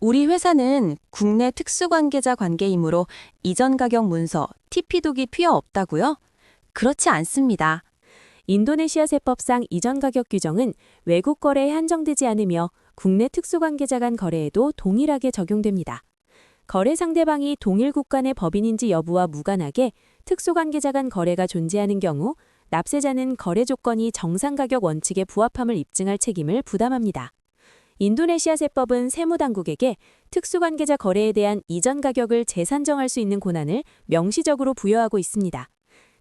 우리 회사는 국내 특수관계자 관계이므로 이전 가격 문서, TP독이 필요 없다고요? 그렇지 않습니다. 인도네시아 세법상 이전 가격 규정은 외국 거래에 한정되지 않으며 국내 특수관계자 간 거래에도 동일하게 적용됩니다. 거래 상대방이 동일 내 법인인지 여부와 무관하게 특수관계자 간 거래가 존재하는 경우 납세자는 거래 조건이 정상 가격 원칙에 부합함을 입증할 책임을 부담합니다. 인도네시아 세법은 세무당국에게 특수관계자 거래에 대한 이전 가격을 재산정할 수 있는 권한을 명시적으로 부여하고 있습니다.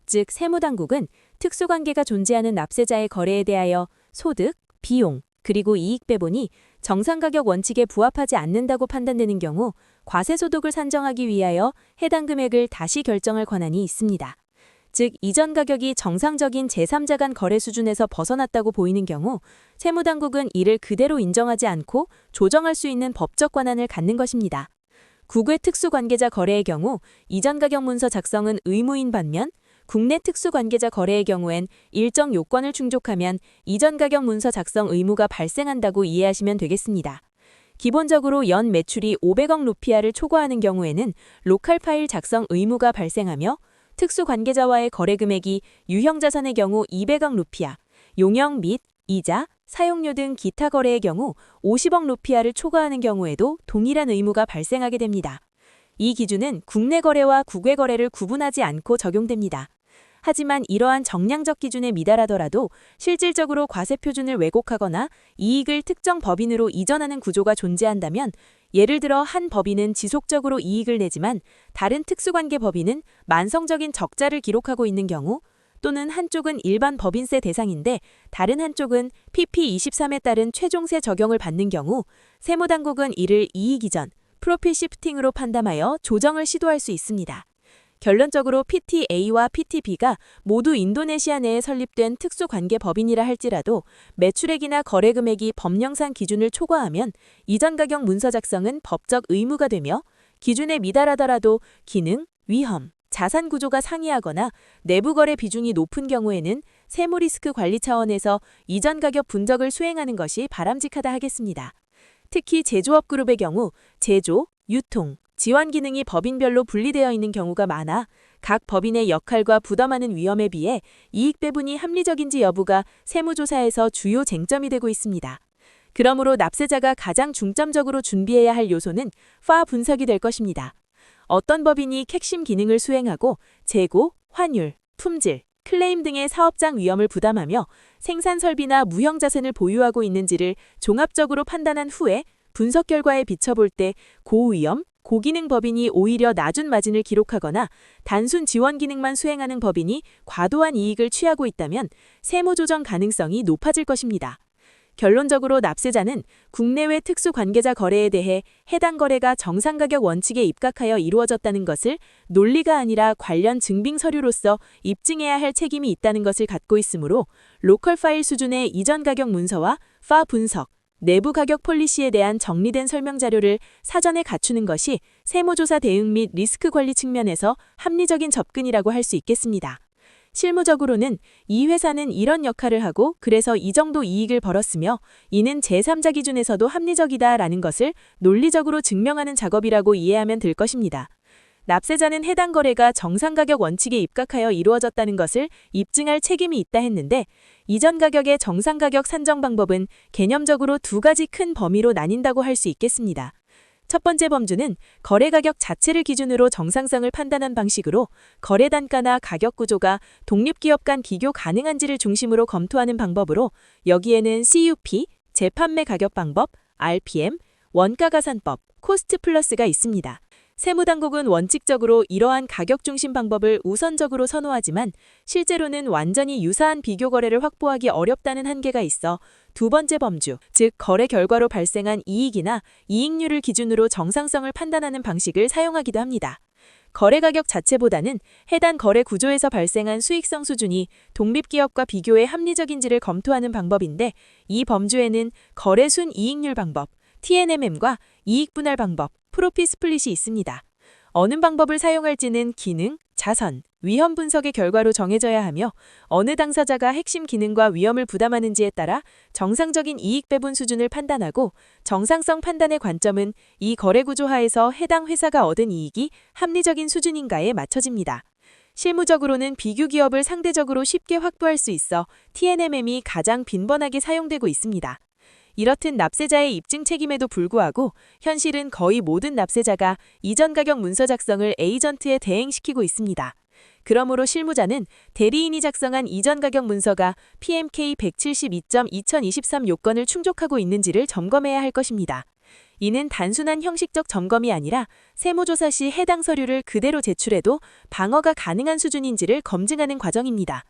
즉, 세무당국은 특수관계가 존재하는 납세자의 거래에 대하여 소득, 비용, 그리고 이익 배분이 정상 가격 원칙에 부합하지 않는다고 판단되는 경우 과세 소득을 산정하기 위하여 해당 금액을 다시 결정할 권한이 있습니다. 즉, 이전 가격이 정상적인 제3자 간 거래 수준에서 벗어났다고 보이는 경우 세무당국은 이를 그대로 인정하지 않고 조정할 수 있는 법적 권한을 갖는 것입니다. 국외 특수관계자 거래의 경우 이전 가격 문서 작성은 의무인 반면 국내 특수관계자 거래의 경우엔 일정 요건을 충족하면 이전 가격 문서 작성 의무가 발생한다고 이해하시면 되겠습니다. 기본적으로 연 매출이 500억 루피아를 초과하는 경우에는 로컬 파일 작성 의무가 발생하며 특수 관계자와의 거래 금액이 유형 자산의 경우 200억 루피아, 용역 및 이자, 사용료 등 기타 거래의 경우 50억 루피아를 초과하는 경우에도 동일한 의무가 발생하게 됩니다. 이 기준은 국내 거래와 국외 거래를 구분하지 않고 적용됩니다. 하지만 이러한 정량적 기준에 미달하더라도 실질적으로 과세 표준을 왜곡하거나 이익을 특정 법인으로 이전하는 구조가 존재한다면 예를 들어 한 법인은 지속적으로 이익을 내지만 다른 특수관계 법인은 만성적인 적자를 기록하고 있는 경우 또는 한쪽은 일반 법인세 대상인데 다른 한쪽은 PP23에 따른 최종세 적용을 받는 경우 세무당국은 이를 이익 이전, 프로필 시프팅으로 판단하여 조정을 시도할 수 있습니다. 결론적으로 PTA와 PTB가 모두 인도네시아 내에 설립된 특수관계 법인이라 할지라도 매출액이나 거래 금액이 법령상 기준을 초과하면 이전 가격 문서 작성은 법적 의무가 되며 기준에 미달하더라도 기능, 위험, 자산 구조가 상이하거나 내부 거래 비중이 높은 경우에는 세무 리스크 관리 차원에서 이전 가격 분석을 수행하는 것이 바람직하다 하겠습니다. 특히 제조업 그룹의 경우 제조, 유통, 지원 기능이 법인별로 분리되어 있는 경우가 많아 각 법인의 역할과 부담하는 위험에 비해 이익 배분이 합리적인지 여부가 세무조사에서 주요 쟁점이 되고 있습니다. 그러므로 납세자가 가장 중점적으로 준비해야 할 요소는 파 분석이 될 것입니다. 어떤 법인이 핵심 기능을 수행하고 재고, 환율, 품질, 클레임 등의 사업장 위험을 부담하며 생산 설비나 무형 자산을 보유하고 있는지를 종합적으로 판단한 후에 분석 결과에 비춰볼 때 고위험, 고기능 법인이 오히려 낮은 마진을 기록하거나 단순 지원 기능만 수행하는 법인이 과도한 이익을 취하고 있다면 세무 조정 가능성이 높아질 것입니다. 결론적으로 납세자는 국내외 특수 관계자 거래에 대해 해당 거래가 정상 가격 원칙에 입각하여 이루어졌다는 것을 논리가 아니라 관련 증빙 서류로서 입증해야 할 책임이 있다는 것을 갖고 있으므로 로컬 파일 수준의 이전 가격 문서와 파 분석, 내부 가격 폴리시에 대한 정리된 설명 자료를 사전에 갖추는 것이 세무조사 대응 및 리스크 관리 측면에서 합리적인 접근이라고 할 수 있겠습니다. 실무적으로는 이 회사는 이런 역할을 하고 그래서 이 정도 이익을 벌었으며 이는 제3자 기준에서도 합리적이다라는 것을 논리적으로 증명하는 작업이라고 이해하면 될 것입니다. 납세자는 해당 거래가 정상 가격 원칙에 입각하여 이루어졌다는 것을 입증할 책임이 있다 했는데 이전 가격의 정상 가격 산정 방법은 개념적으로 두 가지 큰 범위로 나뉜다고 할 수 있겠습니다. 첫 번째 범주는 거래 가격 자체를 기준으로 정상성을 판단한 방식으로 거래 단가나 가격 구조가 독립기업 간 비교 가능한지를 중심으로 검토하는 방법으로 여기에는 CUP, 재판매 가격 방법, RPM, 원가 가산법, 코스트 플러스가 있습니다. 세무당국은 원칙적으로 이러한 가격 중심 방법을 우선적으로 선호하지만 실제로는 완전히 유사한 비교 거래를 확보하기 어렵다는 한계가 있어 두 번째 범주, 즉 거래 결과로 발생한 이익이나 이익률을 기준으로 정상성을 판단하는 방식을 사용하기도 합니다. 거래 가격 자체보다는 해당 거래 구조에서 발생한 수익성 수준이 독립기업과 비교에 합리적인지를 검토하는 방법인데 이 범주에는 거래 순 이익률 방법, TNMM과 이익 분할 방법, 프로핏 스플릿이 있습니다. 어느 방법을 사용할지는 기능, 자선, 위험 분석의 결과로 정해져야 하며 어느 당사자가 핵심 기능과 위험을 부담하는지에 따라 정상적인 이익 배분 수준을 판단하고 정상성 판단의 관점은 이 거래 구조 하에서 해당 회사가 얻은 이익이 합리적인 수준인가에 맞춰집니다. 실무적으로는 비교 기업을 상대적으로 쉽게 확보할 수 있어 TNMM이 가장 빈번하게 사용되고 있습니다. 이렇듯 납세자의 입증 책임에도 불구하고 현실은 거의 모든 납세자가 이전 가격 문서 작성을 에이전트에 대행시키고 있습니다. 그러므로 실무자는 대리인이 작성한 이전 가격 문서가 PMK 172.2023 요건을 충족하고 있는지를 점검해야 할 것입니다. 이는 단순한 형식적 점검이 아니라 세무조사 시 해당 서류를 그대로 제출해도 방어가 가능한 수준인지를 검증하는 과정입니다.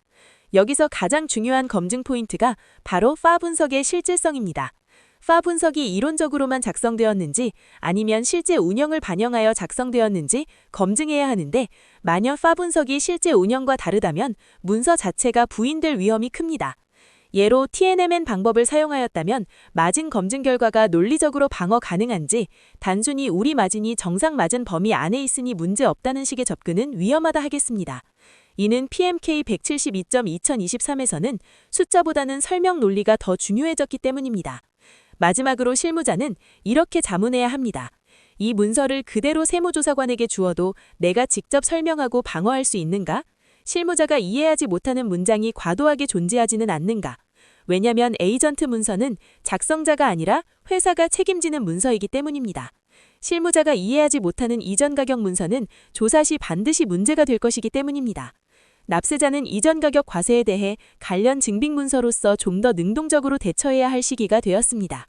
여기서 가장 중요한 검증 포인트가 바로 파 분석의 실질성입니다. 파 분석이 이론적으로만 작성되었는지 아니면 실제 운영을 반영하여 작성되었는지 검증해야 하는데 만약 파 분석이 실제 운영과 다르다면 문서 자체가 부인될 위험이 큽니다. 예로 TNMN 방법을 사용하였다면 마진 검증 결과가 논리적으로 방어 가능한지 단순히 우리 마진이 정상 마진 범위 안에 있으니 문제 없다는 식의 접근은 위험하다 하겠습니다. 이는 PMK 172.2023에서는 숫자보다는 설명 논리가 더 중요해졌기 때문입니다. 마지막으로 실무자는 이렇게 자문해야 합니다. 이 문서를 그대로 세무조사관에게 주어도 내가 직접 설명하고 방어할 수 있는가? 실무자가 이해하지 못하는 문장이 과도하게 존재하지는 않는가? 왜냐면 에이전트 문서는 작성자가 아니라 회사가 책임지는 문서이기 때문입니다. 실무자가 이해하지 못하는 이전 가격 문서는 조사 시 반드시 문제가 될 것이기 때문입니다. 납세자는 이전 가격 과세에 대해 관련 증빙 문서로서 좀 더 능동적으로 대처해야 할 시기가 되었습니다.